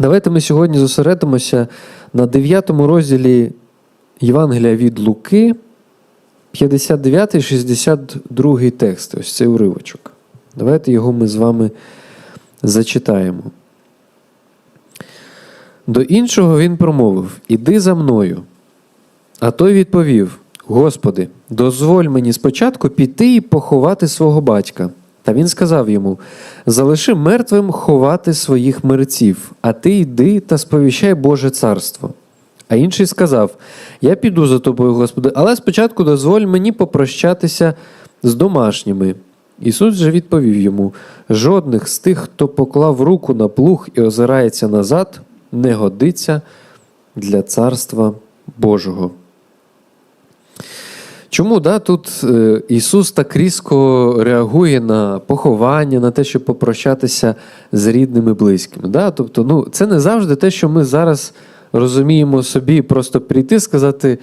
Давайте ми сьогодні зосередимося на 9 розділі Євангелія від Луки, 59, 62 текст. Ось цей уривочок. Давайте його ми з вами зачитаємо. До іншого він промовив: Іди за мною. А той відповів: Господи, дозволь мені спочатку піти і поховати свого батька. Та він сказав йому: Залиши мертвим ховати своїх мерців, а ти йди та сповіщай Боже царство. А інший сказав: Я піду за тобою, Господи, але спочатку дозволь мені попрощатися з домашніми. Ісус же відповів йому: жодних з тих, хто поклав руку на плуг і озирається назад, не годиться для царства Божого. Чому да, тут е, Ісус так різко реагує на поховання, на те, щоб попрощатися з рідними близькими? Да? Тобто, ну, це не завжди те, що ми зараз розуміємо собі, просто прийти сказати: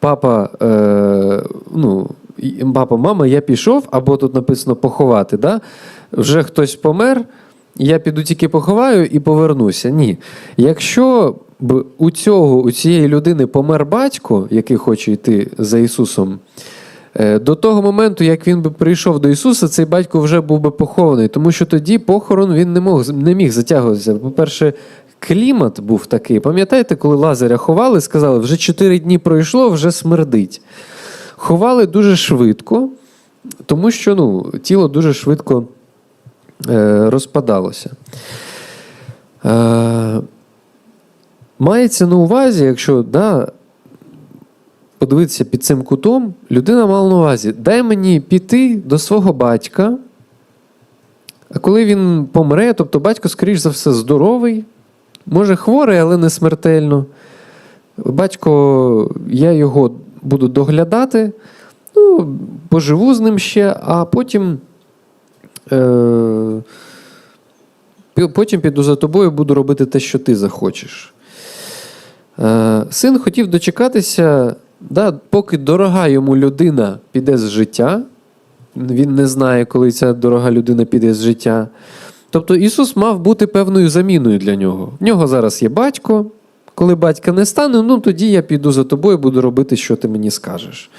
папа, е, ну, папа, мама, я пішов, або тут написано поховати. Да? Вже хтось помер, я піду тільки поховаю і повернуся. Ні. Якщо б у цього, у цієї людини помер батько, який хоче йти за Ісусом, е, до того моменту, як він би прийшов до Ісуса, цей батько вже був би похований, тому що тоді похорон він не, мог, не міг затягуватися. По-перше, клімат був такий. Пам'ятаєте, коли Лазаря ховали, сказали, вже чотири дні пройшло, вже смердить. Ховали дуже швидко, тому що ну, тіло дуже швидко е, розпадалося. Е, мається на увазі, якщо да, подивитися під цим кутом, людина мала на увазі, дай мені піти до свого батька. А коли він помре, тобто батько, скоріш за все, здоровий, може хворий, але не смертельно. Батько, я його буду доглядати, ну, поживу з ним ще, а потім. Е- потім піду за тобою, буду робити те, що ти захочеш. Е, Син хотів дочекатися, да, поки дорога йому людина піде з життя. Він не знає, коли ця дорога людина піде з життя. Тобто Ісус мав бути певною заміною для нього. В нього зараз є батько. Коли батька не стане, ну тоді я піду за тобою, буду робити, що ти мені скажеш.